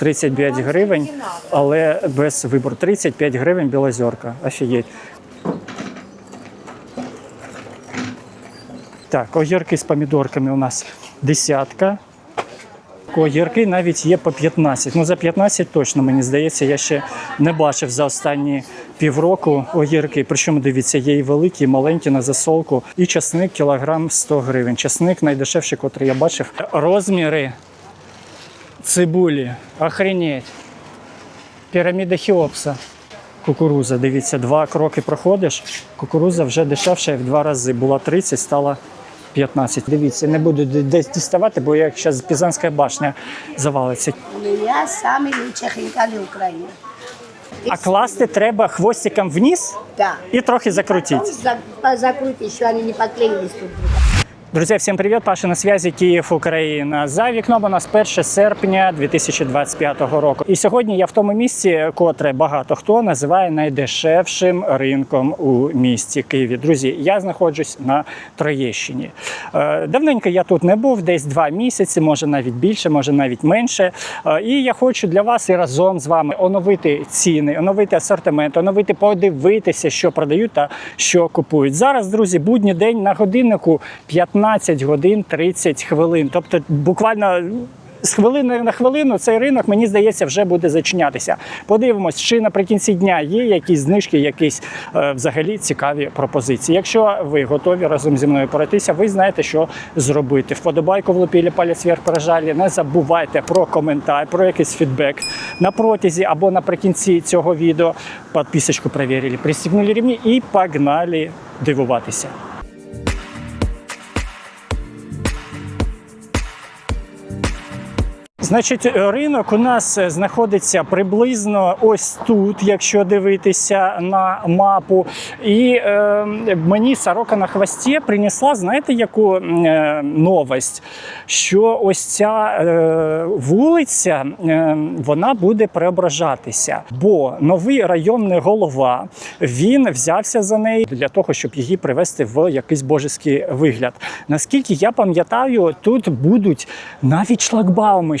35 гривень, але без вибору. 35 гривень білозерка. Офігеть. Так, огірки з помідорками у нас десятка. Огірки навіть є по 15. Ну за 15 точно, мені здається, я ще не бачив за останні півроку огірки. Причому дивіться, є і великі, і маленькі на засолку. І часник кілограм 100 гривень. Часник найдешевший, котрий я бачив. Розміри цибулі. Охренеть. Піраміда Хіопса. Кукуруза, дивіться, два кроки проходиш. Кукуруза вже дешевша в два рази. Була 30, стала 15. Дивіться, не буду десь діставати, бо як зараз Пізанська башня завалиться. У меня самые лучшие хинкали А класти треба хвостиком вниз Да. і трохи закрутити. Потом за- закрути, еще они не поклеились тут. Друзі, всім привіт! Паша на зв'язі Київ, Україна. За вікном у нас 1 серпня 2025 року. І сьогодні я в тому місці, котре багато хто називає найдешевшим ринком у місті Києві. Друзі, я знаходжусь на Троєщині. Е, Давненько я тут не був, десь два місяці, може навіть більше, може навіть менше. Е, І я хочу для вас і разом з вами оновити ціни, оновити асортимент, оновити, подивитися, що продають та що купують. Зараз, друзі, будній день на годиннику 15 годин 30 хвилин. Тобто, буквально. З хвилини на хвилину цей ринок, мені здається, вже буде зачинятися. Подивимось, чи наприкінці дня є якісь знижки, якісь е, взагалі цікаві пропозиції. Якщо ви готові разом зі мною пройтися, ви знаєте, що зробити. Вподобайку влупілі палець вверх прожалі. Не забувайте про коментар, про якийсь фідбек на протязі або наприкінці цього відео. Підписочку перевірили, пристегнули рівні і погнали дивуватися. Значить, ринок у нас знаходиться приблизно ось тут, якщо дивитися на мапу. І е, мені сорока на хвості принесла, знаєте, яку е, новость? Що ось ця е, вулиця е, вона буде преображатися. Бо новий районний голова він взявся за неї для того, щоб її привести в якийсь божеський вигляд. Наскільки я пам'ятаю, тут будуть навіть шлагбауми,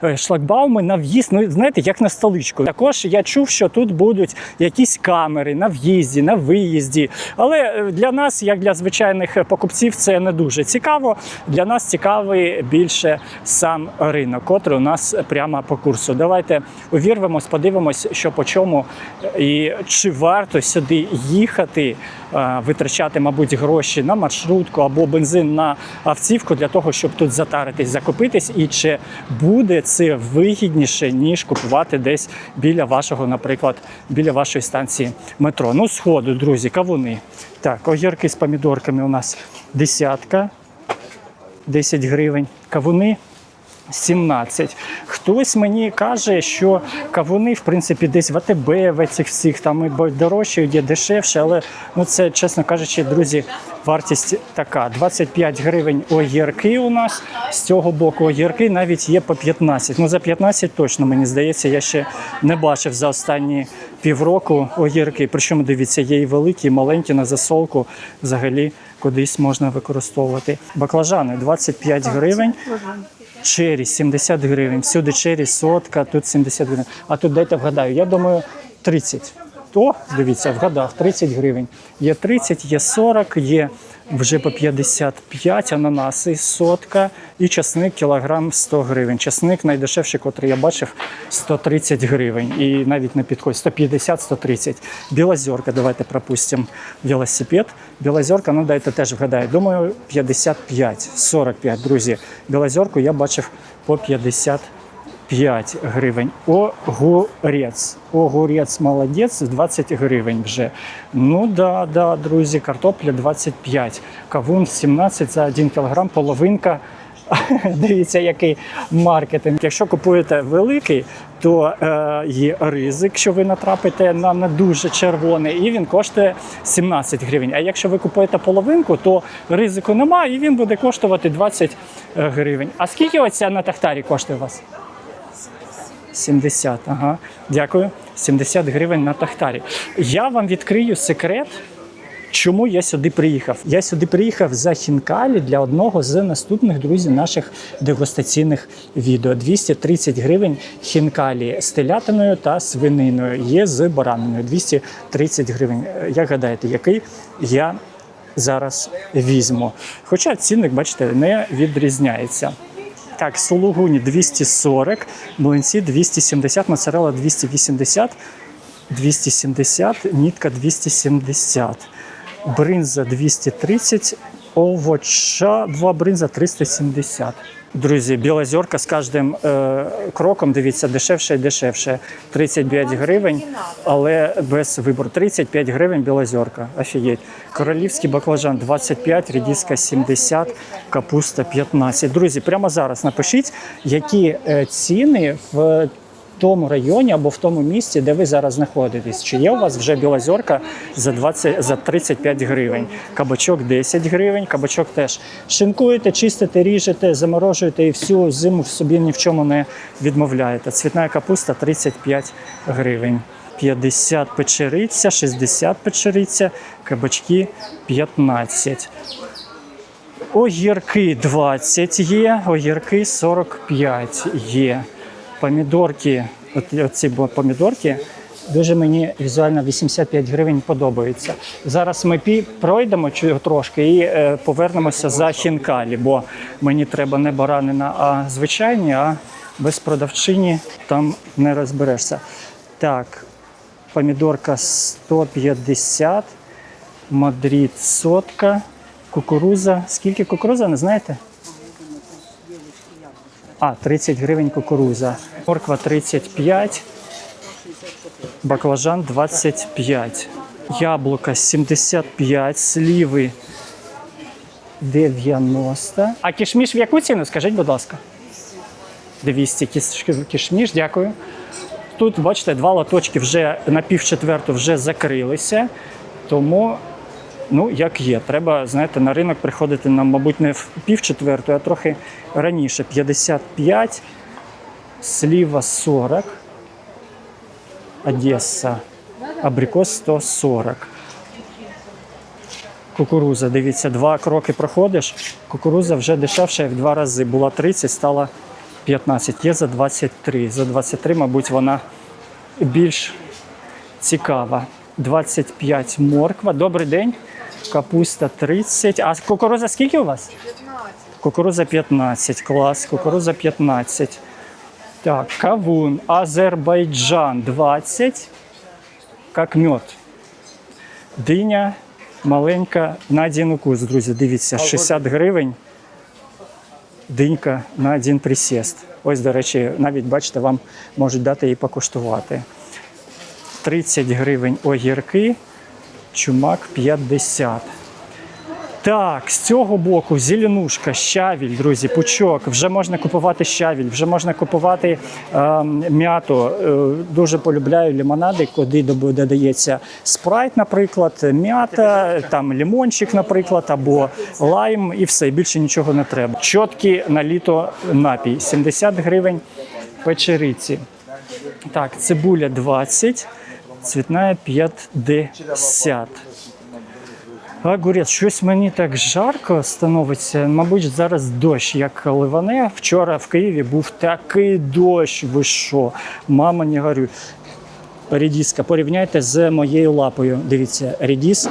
щоб шлагбауми на в'їзд, ну знаєте, як на столичку. Також я чув, що тут будуть якісь камери на в'їзді, на виїзді. Але е, для нас, як для звичайних покупців, це не дуже цікаво. Для нас цікавий більше сам ринок, котрий у нас прямо по курсу. Давайте увірвемось, подивимось, що по чому і чи варто сюди їхати, е, витрачати, мабуть, гроші на маршрутку або бензин на автівку для того, щоб тут затаритись, закупитись, і чи буде це вигідніше, ніж купувати десь біля вашого, наприклад, біля вашої станції метро. Ну, сходу, друзі, кавуни. Так, огірки з помідорками у нас десятка, 10 гривень. Кавуни 17. Хтось мені каже, що кавуни, в принципі, десь в АТБ, в цих всіх там і дорожче, є дешевше, але ну це, чесно кажучи, друзі, вартість така: 25 гривень огірки у нас. З цього боку огірки навіть є по 15. Ну за 15 точно, мені здається, я ще не бачив за останні півроку огірки. Причому дивіться, є і великі, і маленькі на засолку. Взагалі кудись можна використовувати. Баклажани 25 гривень. Чері 70 гривень. Всюди чері сотка, тут 70 гривень. А тут дайте вгадаю. Я думаю, 30. То, дивіться, вгадав, 30 гривень. Є 30, є 40, є вже по 55 ананаси, сотка і часник кілограм 100 гривень. Часник найдешевший, котрий я бачив, 130 гривень. І навіть не підходить 150-130. Білозерка, давайте пропустимо велосипед. Білозерка, ну дайте теж вгадаю. Думаю, 55, 45, друзі. Білозерку я бачив по 50 5 гривень. Огурець. Огурець молодець, 20 гривень вже. Ну да, да, друзі, картопля 25. Кавун 17 за 1 кілограм, половинка. Дивіться, який маркетинг. Якщо купуєте великий, то е, є ризик, що ви натрапите на не дуже червоний, і він коштує 17 гривень. А якщо ви купуєте половинку, то ризику немає, і він буде коштувати 20 гривень. А скільки оця на тахтарі коштує у вас? 70, ага. Дякую. 70 гривень на тахтарі. Я вам відкрию секрет, Чому я сюди приїхав? Я сюди приїхав за хінкалі для одного з наступних друзів наших дегустаційних відео. 230 гривень хінкалі з телятиною та свининою. Є з бараниною. 230 гривень. Е, Як гадаєте, який я зараз візьму? Хоча цінник, бачите, не відрізняється. Так, сулугуні 240, млинці 270, моцарела 280, 270, нітка 270, бринза 230, овоча, два бринза 370. Друзі, білозерка з кожним е, кроком, дивіться, дешевше і дешевше. 35 гривень, але без вибору. 35 гривень білозерка. Офігеть. Королівський баклажан 25, рідіска 70, капуста 15. Друзі, прямо зараз напишіть, які е, ціни в тому районі або в тому місці, де ви зараз знаходитесь. Чи є у вас вже білозерка за 20, за 35 гривень, кабачок 10 гривень, кабачок теж. Шинкуєте, чистите, ріжете, заморожуєте і всю зиму в собі ні в чому не відмовляєте. Цвітна капуста 35 гривень. 50 печериця, 60 печериця, кабачки 15. Огірки 20 є, огірки 45 є. Помідорки, оці помідорки, дуже мені візуально 85 гривень подобаються. Зараз ми пройдемо трошки і е, повернемося за хінкалі, бо мені треба не баранина, а звичайні, а без продавчині там не розберешся. Так, помідорка 150, Мадрид сотка, кукуруза. Скільки кукуруза, не знаєте? А, 30 гривень кукуруза. Морква 35, баклажан 25. Яблука 75, сліви 90. А кішміш в яку ціну? Скажіть, будь ласка. 200 кішміш, дякую. Тут, бачите, два лоточки вже на півчетверту вже закрилися, тому ну, як є. Треба, знаєте, на ринок приходити нам, мабуть, не в півчетверту, а трохи раніше. 55, сліва 40, Одеса, абрикос 140. Кукуруза, дивіться, два кроки проходиш, кукуруза вже дешевша в два рази. Була 30, стала 15, є за 23. За 23, мабуть, вона більш цікава. 25 морква. Добрий день. Капуста 30. А кукуруза скільки у вас? 15. Кукуруза 15. Клас. Кукуруза 15. Так, кавун. Азербайджан 20. Как мед. Диня маленька на один укус, друзі. Дивіться, 60 гривень. Динька на один присіст. Ось, до речі, навіть бачите, вам можуть дати її покуштувати. 30 гривень огірки, чумак 50. Так, з цього боку зеленушка, щавіль, друзі, пучок. Вже можна купувати щавіль, вже можна купувати е, м'яту. Е, дуже полюбляю лимонади, куди додається спрайт, наприклад, м'ята, там лимончик, наприклад, або лайм, і все. Більше нічого не треба. Чоткий на літо напій. 70 гривень печериці. Так, цибуля 20, цвітна 50. Огурець, щось мені так жарко становиться. Мабуть, зараз дощ, як ливане. Вчора в Києві був такий дощ. Ви що? Мама, не горю. Рідіска, порівняйте з моєю лапою. Дивіться, рідіс,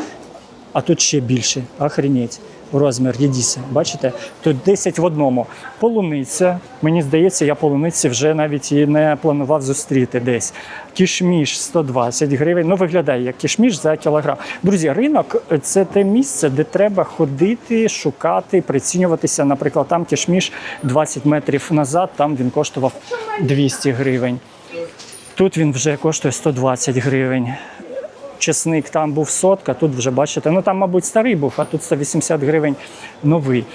а тут ще більше. Охренеть. Розмір рідіса. Бачите? Тут 10 в одному. Полуниця. Мені здається, я полуниці вже навіть і не планував зустріти десь. Кішміш 120 гривень. Ну, виглядає як кішміш за кілограм. Друзі, ринок це те місце, де треба ходити, шукати, прицінюватися. Наприклад, там кішміш 20 метрів назад, там він коштував 200 гривень. Тут він вже коштує 120 гривень. Чесник там був сотка, тут вже бачите, ну там, мабуть, старий був, а тут 180 гривень новий.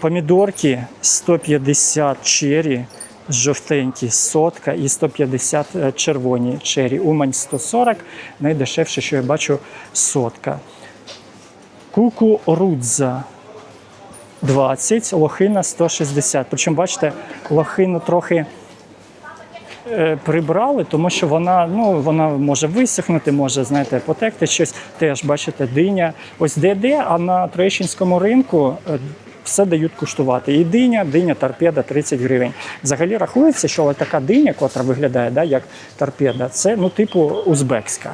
Помідорки 150 чері, жовтенькі сотка і 150 червоні чері. Умань 140, найдешевше, що я бачу, сотка. Кукурудза 20, лохина 160. Причому, бачите, лохину трохи е, прибрали, тому що вона, ну, вона може висохнути, може, знаєте, потекти щось. Теж бачите, диня. Ось де-де, а на Троєщинському ринку е, все дають куштувати. І диня, диня, торпеда 30 гривень. Взагалі рахується, що така диня, котра виглядає да, як торпеда, це ну, типу узбекська.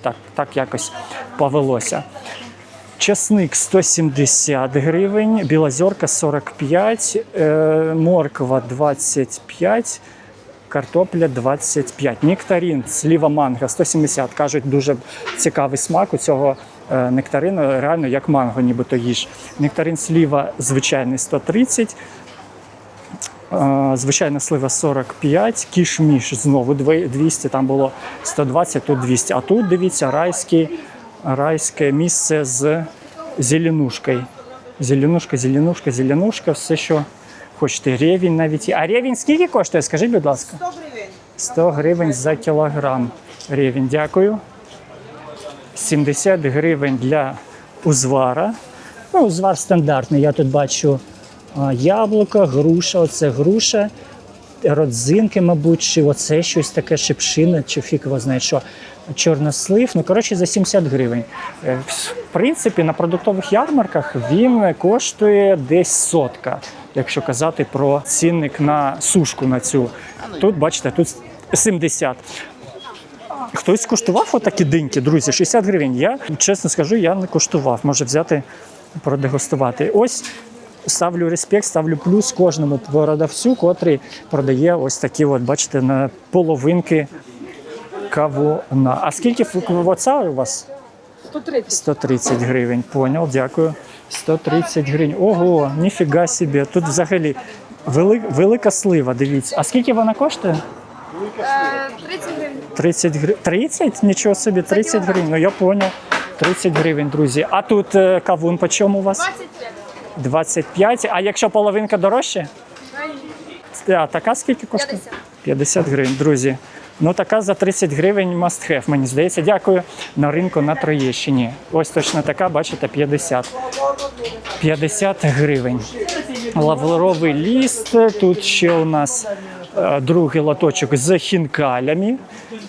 Так, так якось повелося. Часник 170 гривень, білозерка 45, е, морква 25, картопля 25. Нектарин, сліва манго 170. Кажуть, дуже цікавий смак у цього е, нектарину, реально як манго, нібито їж. Нектарин сліва звичайний 130. Е, Звичайна слива 45, кішміш знову 200, там було 120, тут 200. А тут дивіться райський, райське місце з зеленушкою. Зеленушка, зеленушка, зеленушка, все, що хочете. рівень навіть. А рівень скільки коштує? Скажіть, будь ласка. 100 гривень. 100 гривень за кілограм. Рівень, дякую. 70 гривень для узвара. Ну, узвар стандартний. Я тут бачу яблука, груша, оце груша, родзинки, мабуть, чи оце щось таке шипшина, чи фік його знає що. Чорнослив, ну коротше за 70 гривень. Е, В принципі, на продуктових ярмарках він коштує десь сотка, якщо казати про цінник на сушку на цю. Тут, бачите, тут 70. Хтось куштував отакі диньки, друзі, 60 гривень. Я чесно скажу, я не куштував. Може взяти, продегустувати. Ось ставлю респект, ставлю плюс кожному продавцю, котрий продає ось такі, от, бачите, на половинки кавуна. А скільки оця у вас? 130. 130 гривень. Поняв, дякую. 130 гривень. Ого, ніфіга собі. Тут взагалі вели, велика слива, дивіться. А скільки вона коштує? 30 гривень. 30 гривень. 30? Нічого собі, 30 гривень. Ну я поняв. 30 гривень, друзі. А тут е, кавун по чому у вас? 25. 25. А якщо половинка дорожче? А така скільки коштує? 50. 50 гривень, друзі. Ну така за 30 гривень must have, мені здається. Дякую на ринку на Троєщині. Ось точно така, бачите, 50. 50 гривень. Лавровий ліст. Тут ще у нас е, другий лоточок з хінкалями.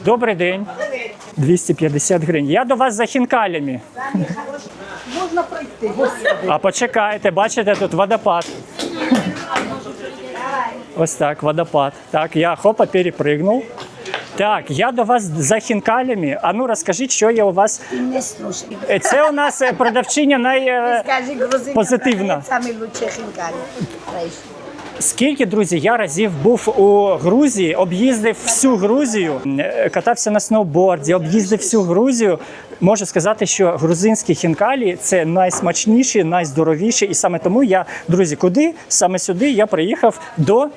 Добрий день. 250 гривень. Я до вас за хінкалями. Можна пройти. А почекайте, бачите, тут водопад. Ось так, водопад. Так, я хопа перепригнув. Так, я до вас за хінкалями. А ну розкажіть, що є у вас. Не слушай. Е, Це у нас е, продавчиня най. е, Скажи, грузин, Позитивно. Хинкали. Скільки, друзі, я разів був у Грузії, об'їздив всю Грузію, е, катався на сноуборді, об'їздив всю Грузію. Можу сказати, що грузинські хінкалі це найсмачніші, найздоровіші. І саме тому я, друзі, куди? Саме сюди я приїхав до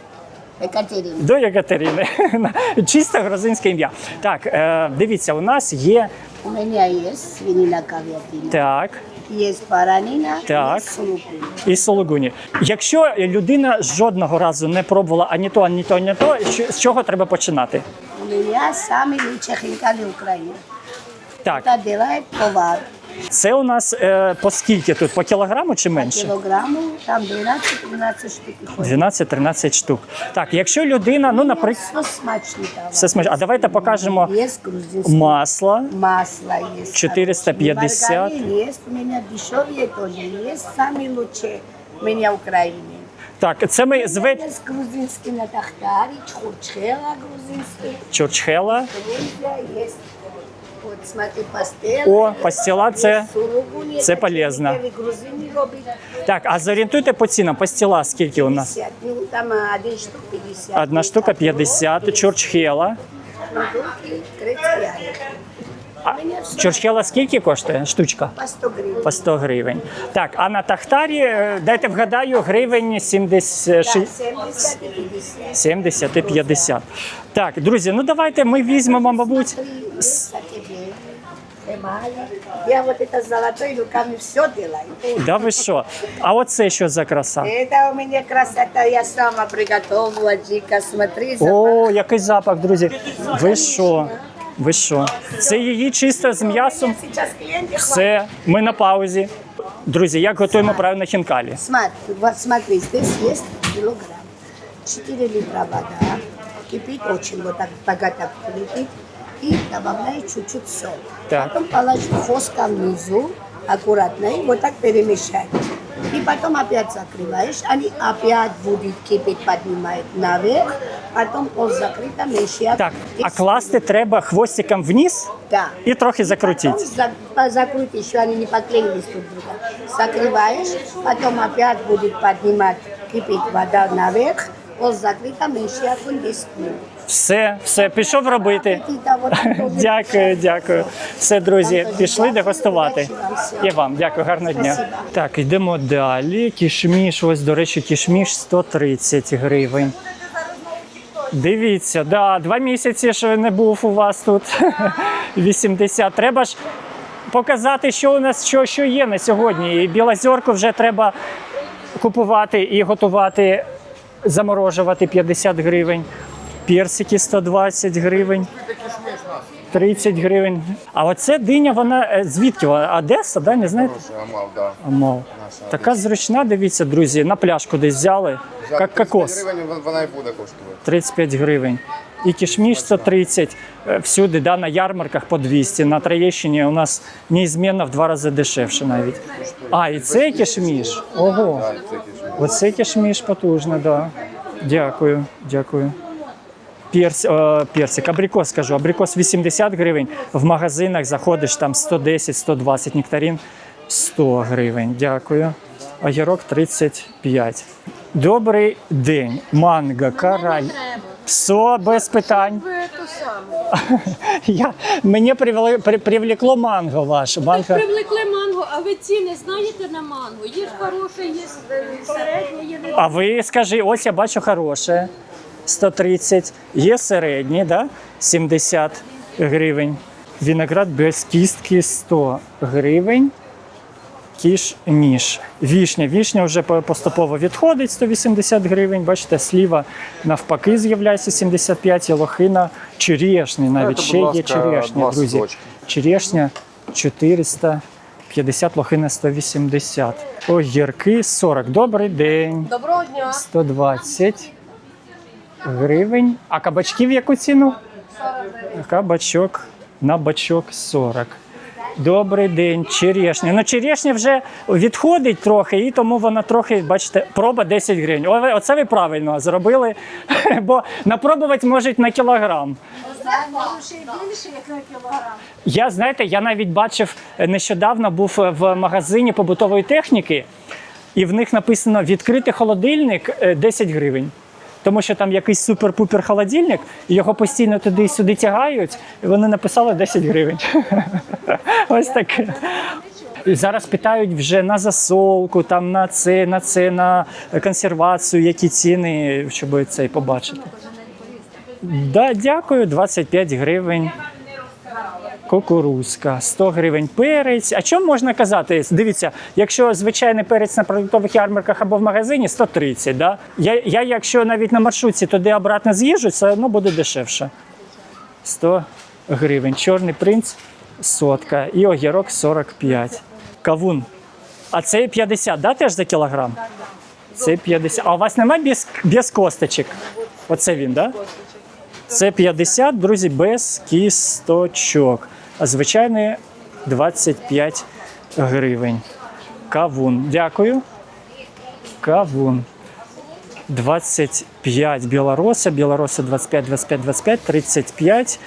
Екатерина. До Єкатерини. Чисто грузинське ім'я. Так, е, дивіться, у нас є У меня есть свинина кавиатина. так Есть баранина. Так. Есть сулугуни. І сологуні. Якщо людина жодного разу не пробувала ані то, ані то, ані то, що- з чого треба починати? У меня самый лучший хинкали Украины. Так, Это делает повар. це у нас е, по скільки тут? По кілограму чи менше? Килограмму, там 12-13 штук ходит. 12-13 штук. Так, якщо людина, ну, наприклад, Все смачно там. все смачно. А давайте покажемо грузинский. масло. Масло есть. 450. Маргарин есть. У меня дешевые тоже есть. Самые лучшие у меня в Украине. Так, це ми зве Есть грузинский на тахтаре, чурчхела грузинский. Чорчхела. Грузия есть. Вот смотри, пастела. О, пастила це. Це полезно. Так, а зорієнтуйте по цінам. Пастила скільки у нас? 50. Ну, там один штук 50. Одна штука 50, чорчхела. Продукти 35. А чорчхела скільки коштує штучка? По 100 гривень. По 100 гривень. Так, а на тахтарі, е, дайте вгадаю, гривень 70, Так, ши- 70 і 50. 70 і 50. Так, друзі, ну давайте ми візьмемо, мабуть. Смотри, есть а тебе. Эмали. Я вот это золотой руками все делаю. Да ви що? А оце що за краса? Это у меня красота, я сама приготовила, Джика, смотри. О, який запах, друзі. Ви що? Ви що? Це її чисто з м'ясом. Сейчас клиенты хватит. Все, ми на паузі. Друзі, як готуємо правильно хінкалі? Смотри, вот смотри, здесь есть килограмм. 4 литра вода, кипит, очень вот так богато кипит. И добавляю чуть-чуть соль. Так. Потом положу фоска внизу, аккуратно, и вот так перемешай. И потом опять закрываешь, они опять будут кипеть, поднимает наверх, потом пол закрыто, мешать. Так, И а класти треба хвостиком вниз Да. і трохи закрутити. Потом за- по- закрыть еще, они не поклеились друг друга. Закрываешь, потом опять будет поднимать, кипит вода наверх, пол закрыто, мешать он 10 минут. Все, все, пішов робити. Дякую, дякую. Все, друзі, пішли дегустувати. І вам, дякую, гарного дня. Так, йдемо далі. Кішміш, ось, до речі, кішміш 130 гривень. Дивіться, да, два місяці, що не був у вас тут. 80. Треба ж показати, що у нас що, що є на сьогодні. І білозорку вже треба купувати і готувати, заморожувати 50 гривень. Персики 120 гривень. 30 гривень. А оце диня, вона е, звідки? вона? Одеса, да? не знаєте? Амал, да. Амал. Така зручна, дивіться, друзі, на пляшку десь взяли. Як 35 кокос. гривень вона і буде коштувати. 35 гривень. І кішміш 130. Е, Всюди, да, на ярмарках по 200. На Троєщині у нас неізмінно в два рази дешевше навіть. А, і цей кішміш? Ого. Це. Оцей кішміш потужно, да. Дякую, дякую. Перс, е, персик, абрикос скажу. Абрикос 80 гривень. В магазинах заходиш там 110-120 нектарин 100 гривень. Дякую. Огірок 35. Добрий день. Манго, караль. Все, без питань. Я, мені привели, при, привлекло манго ваше. Манго. Привлекли манго, а ви ціни знаєте на манго? Є ж хороше, є середнє, є не А ви скажи, ось я бачу хороше. 130. Є середнє, да? 70 гривень. Виноград без кістки 100 гривень. Кіш ніж. Вішня. Вішня вже поступово відходить 180 гривень. Бачите, сліва навпаки з'являється 75, і лохина черешня. Навіть ще є черешня, друзі. Черешня 450, лохина 180. Огірки 40. Добрий день. Доброго дня. 120 гривень. А кабачки в яку ціну? Кабачок на бачок 40. Добрий день, черешня. Ну, черешня вже відходить трохи, і тому вона трохи, бачите, проба 10 гривень. О, Оце ви правильно зробили, бо напробувати можуть на кілограм. Я знаєте, я навіть бачив е, нещодавно був е, в магазині побутової техніки, і в них написано відкритий холодильник е, 10 гривень. Тому що там якийсь супер-пупер холодильник, і його постійно туди і сюди тягають, і вони написали 10 гривень. Ось таке. І зараз питають вже на засолку, там на це, на це, на консервацію, які ціни, щоб це побачити. Да, дякую, 25 гривень. Кукурузка, 100 гривень перець. А чому можна казати? Дивіться, якщо звичайний перець на продуктових ярмарках або в магазині 130, да? я, я якщо навіть на маршрутці туди обратно з'їжджу, все одно буде дешевше. 100 гривень. Чорний принц сотка і огірок 45. Кавун. А це 50, да, теж за кілограм? Це 50. А у вас немає без, без косточок? Оце він, так? Да? Це 50, друзі, без кісточок. А звичайний 25 гривень. Кавун. Дякую. Кавун. 25 білороса, білороса 25, 25, 25, 35.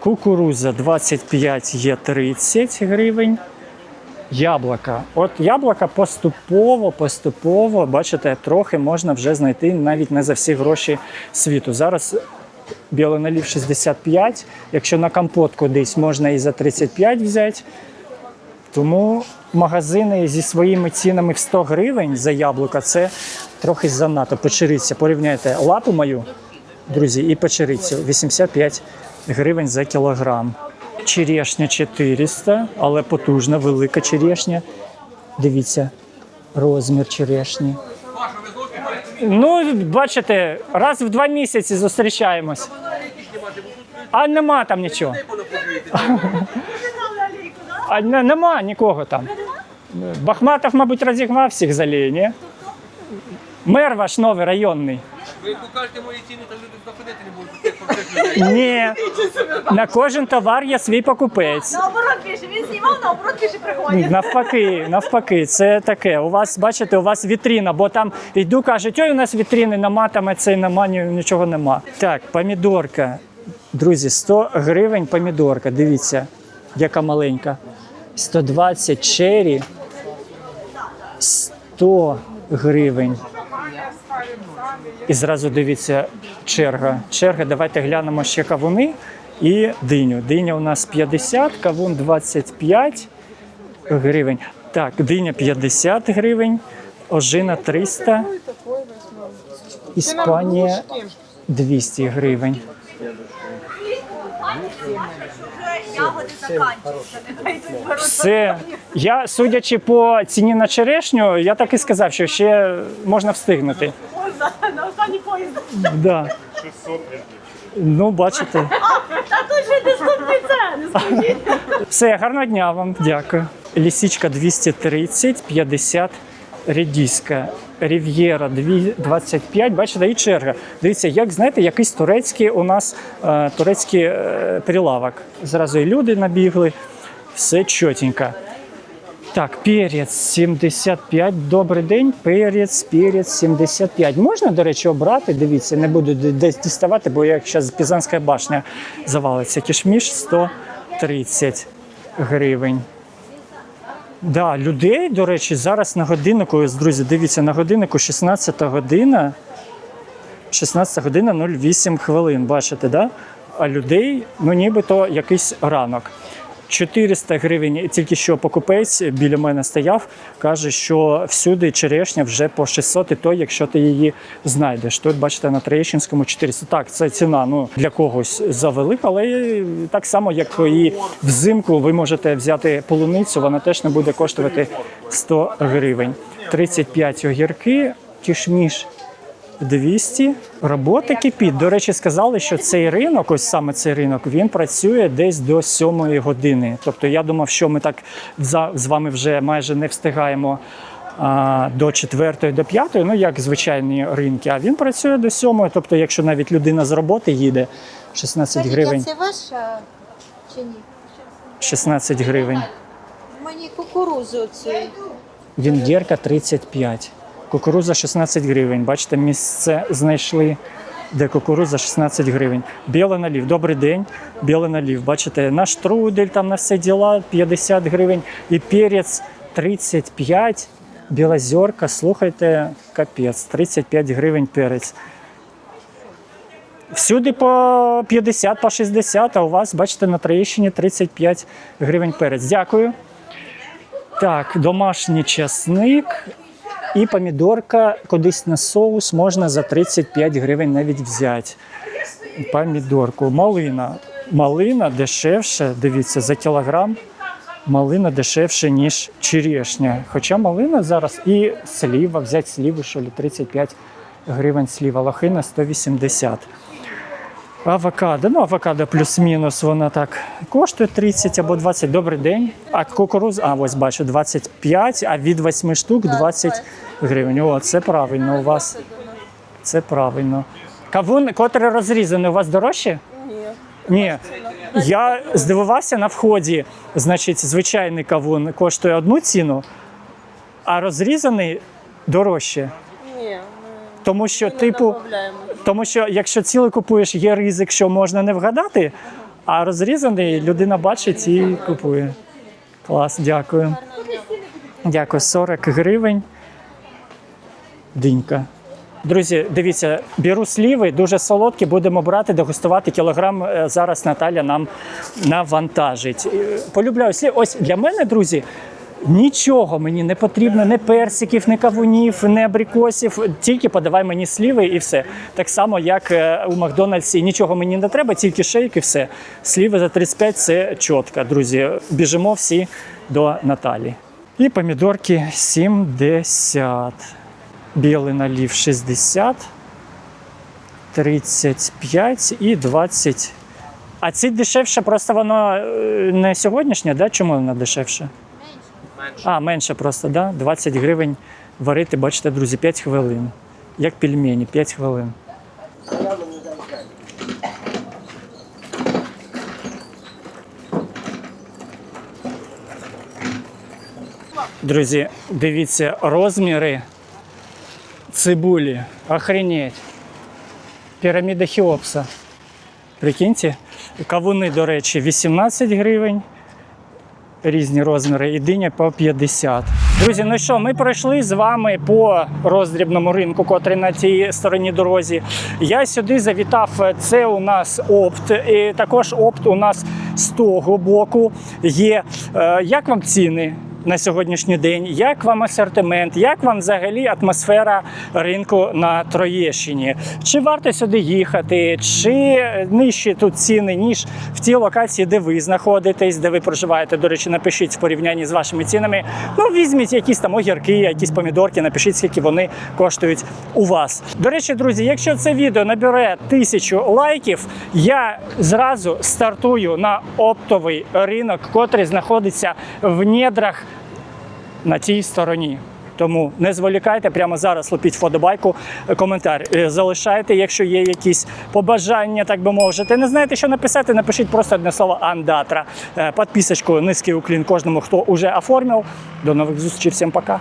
Кукуруза 25 є 30 гривень. Яблука. От яблука поступово, поступово, бачите, трохи можна вже знайти навіть не за всі гроші світу. Зараз білий налів 65. Якщо на компот кудись можна і за 35 взяти. Тому магазини зі своїми цінами в 100 гривень за яблука це трохи занадто. Печериця. Порівняйте лапу мою, друзі, і печерицю 85 гривень за кілограм. Черешня 400, але потужна, велика черешня. Дивіться, розмір черешні. Ну, бачите, раз в два місяці зустрічаємось. А нема там нічого. А не- нема нікого там. Бахматов, мабуть, розігнав всіх заліє, ні? Мер ваш новий районний. Ви покажете мої ціни, там люди заходити не будуть тих фактичних людей. Ні, на кожен товар є свій покупець. Наоборот пише, він знімав, наоборот пише приходять. Навпаки, навпаки, це таке. У вас, бачите, у вас вітріна, бо там йду, кажуть, ой, у нас вітріни нема, там це нема, ні- нічого нема. Так, помідорка. Друзі, 100 гривень помідорка. Дивіться, яка маленька. 120 чері. 100 гривень. І зразу дивіться черга. Черга, давайте глянемо ще кавуни і диню. Диня у нас 50, кавун 25 гривень. Так, диня 50 гривень, ожина 300, Іспанія 200 гривень. Все. Я, судячи по ціні на черешню, я так і сказав, що ще можна встигнути. Можна на останній поїзд. Да. Ну, бачите. Та тут же доступний ціни, скажіть. Все, гарного дня вам. Дякую. Лісічка 230, 50 редіска. Рів'єра 2 25, бачите, і черга. Дивіться, як знаєте, якийсь турецький у нас е, турецький е, прилавок. Зразу і люди набігли, все чотенько. Так, перець 75. Добрий день. Перець, перець 75. Можна, до речі, обрати. Дивіться, не буду десь діставати, бо як зараз Пізанська башня завалиться. Кішміш 130 гривень. Да, людей, до речі, зараз на годиннику, друзі, дивіться, на годиннику 16 година. 16 година 08 хвилин, бачите, да? А людей, ну нібито якийсь ранок. 400 гривень, тільки що покупець біля мене стояв, каже, що всюди черешня вже по 600, і то, якщо ти її знайдеш. Тут, бачите, на Троєщинському 400. Так, це ціна ну, для когось завелика, але так само, як і взимку, ви можете взяти полуницю, вона теж не буде коштувати 100 гривень. 35 огірки, кішміш 200. Робота кипить. До речі, сказали, що цей ринок, ось саме цей ринок, він працює десь до 7 години. Тобто я думав, що ми так з вами вже майже не встигаємо а, до 4 до 5, ну як звичайні ринки. А він працює до 7. Тобто, якщо навіть людина з роботи їде, 16 гривень. Це ваша чи ні? 16 гривень. Мені кукурузу цю. Вінгерка 35. Кукуруза 16 гривень. Бачите, місце знайшли, де кукуруза 16 гривень. Білий налів. Добрий день. Білий налів. Бачите, на штрудель, там на все діла 50 гривень. І перець 35. Білозерка, слухайте, капець, 35 гривень перець. Всюди по 50, по 60, а у вас, бачите, на Троєщині 35 гривень перець. Дякую. Так, домашній часник і помідорка кудись на соус можна за 35 гривень навіть взяти. Помідорку. Малина. Малина дешевше, дивіться, за кілограм. Малина дешевше, ніж черешня. Хоча малина зараз і сліва, взяти сліву, що ли, 35 гривень сліва, лохина 180. Авокадо, ну авокадо плюс-мінус, вона так коштує 30 або 20. Добрий день. А кукуруз, а ось бачу, 25, а від 8 штук 20 гривень. О, це правильно у вас. Це правильно. Кавун, котрий розрізаний, у вас дорожче? Ні. Ні. Я здивувався на вході. Значить, звичайний кавун коштує одну ціну, а розрізаний дорожче. Тому що, ми типу, тому що якщо цілий купуєш, є ризик, що можна не вгадати, а розрізаний людина бачить і купує. Клас, дякую. Дякую, 40 гривень. Динька. Друзі, дивіться, беру сліви, дуже солодкі, будемо брати, дегустувати кілограм. е, Зараз Наталя нам навантажить. Е, Полюбляю слів. Ось для мене, друзі, нічого мені не потрібно, ні персиків, ні кавунів, ні абрикосів. Тільки подавай мені сліви і все. Так само, як е, у Макдональдсі, нічого мені не треба, тільки шейк і все. Сліви за 35 це чітко, друзі. Біжимо всі до Наталі. І помідорки 70. Білий налів 60, 35 і 20. А ці дешевше, просто воно е, не сьогоднішнє, да? чому воно дешевше? А, менше просто, да? 20 гривень варити, бачите, друзі, 5 хвилин. Як пельмені, 5 хвилин. Друзі, дивіться розміри цибулі. Охренеть. Піраміда Хіопса. Прикиньте, кавуни, до речі, 18 гривень. Різні розміри, і диня по 50. Друзі, ну що, ми пройшли з вами по роздрібному ринку, котрий на цій стороні дорозі. Я сюди завітав. Це у нас опт, і також опт у нас з того боку є. Е, Як вам ціни? На сьогоднішній день, як вам асортимент, як вам взагалі атмосфера ринку на Троєщині? Чи варто сюди їхати, чи нижчі тут ціни, ніж в тій локації, де ви знаходитесь, де ви проживаєте? До речі, напишіть в порівнянні з вашими цінами. Ну, візьміть якісь там огірки, якісь помідорки, напишіть, скільки вони коштують у вас. До речі, друзі, якщо це відео набере тисячу лайків, я зразу стартую на оптовий ринок, котрий знаходиться в недрах на цій стороні. Тому не зволікайте прямо зараз лупіть фотобайку, е, коментар е, залишайте, якщо є якісь побажання, так би мовити. Не знаєте, що написати, напишіть просто одне слово андатра. Е, Підписочку, низький уклін кожному, хто вже оформив. До нових зустрічей, всім пока.